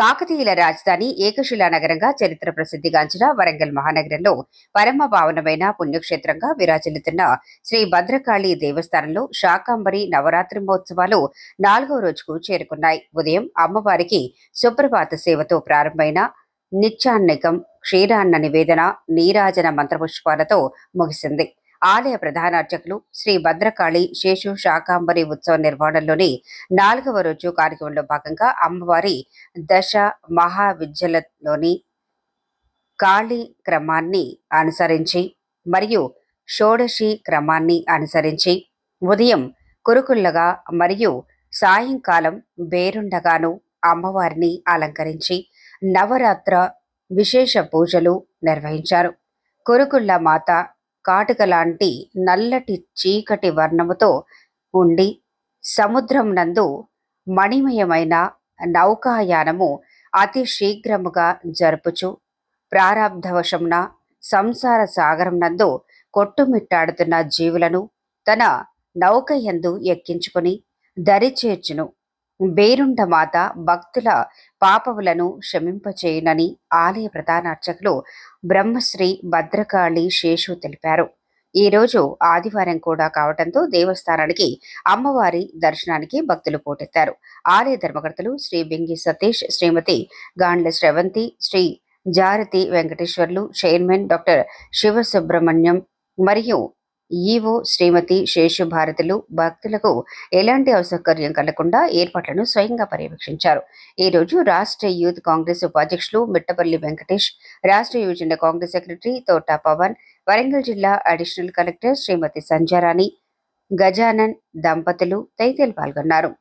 కాకతీయుల రాజధాని ఏకశిలా నగరంగా చరిత్ర ప్రసిద్ధిగాంచిన వరంగల్ మహానగరంలో పరమ పావనమైన పుణ్యక్షేత్రంగా విరాజిల్లుతున్న శ్రీ భద్రకాళి దేవస్థానంలో శాకాంబరి నవరాత్రి మహోత్సవాలు నాలుగో రోజుకు చేరుకున్నాయి. ఉదయం అమ్మవారికి సుప్రభాత సేవతో ప్రారంభమైన నిత్యాన్నికం క్షీరాన్న నివేదన నీరాజన మంత్రపుష్పాలతో ముగిసింది. ఆలయ ప్రధానార్చకులు శ్రీ భద్రకాళి శేషు శాకాంబరి ఉత్సవ నిర్వహణలోని నాలుగవ రోజు కార్యక్రమంలో భాగంగా అమ్మవారి దశ మహావిద్యలలోని కాళీ క్రమాన్ని అనుసరించి మరియు షోడశి క్రమాన్ని అనుసరించి ఉదయం కురుకుల్లగా మరియు సాయంకాలం బేరుండగాను అమ్మవారిని అలంకరించి నవరాత్ర విశేష పూజలు నిర్వహించారు. కురుకుళ్ళ మాత కాటుక లాంటి నల్లటి చీకటి వర్ణముతో ఉండి సముద్రం నందు మణిమయమైన నౌకాయానము అతి శీఘ్రముగా జరుపుచు ప్రారంధవశమున సంసార సాగరం నందు కొట్టుమిట్టాడుతున్న జీవులను తన నౌకయందు ఎక్కించుకొని దరిచేర్చును. బేరుండ మాత భక్తుల పాపములను క్షమింపచేయునని ఆలయ ప్రధాన అర్చకులు బ్రహ్మశ్రీ భద్రకాళి శేషు తెలిపారు. ఈ రోజు ఆదివారం కూడా కావడంతో దేవస్థానానికి అమ్మవారి దర్శనానికి భక్తులు పోటెత్తారు. ఆలయ ధర్మకర్తలు శ్రీ బింగి సతీష్ శ్రీమతి గాండ్ల శ్రవంతి శ్రీ జారతి వెంకటేశ్వర్లు చైర్మన్ డాక్టర్ శివ సుబ్రహ్మణ్యం మరియు ఈవో శ్రీమతి శేషు భారతులు భక్తులకు ఎలాంటి అసౌకర్యం కలగకుండా ఏర్పాట్లను స్వయంగా పర్యవేక్షించారు. ఈ రోజు రాష్ట్ర యూత్ కాంగ్రెస్ ఉపాధ్యక్షులు మిట్టపల్లి వెంకటేష్ రాష్ట్ర యువజన కాంగ్రెస్ సెక్రటరీ తోటా పవన్ వరంగల్ జిల్లా అడిషనల్ కలెక్టర్ శ్రీమతి సంజారాణి గజానన్ దంపతులు తదితరులు పాల్గొన్నారు.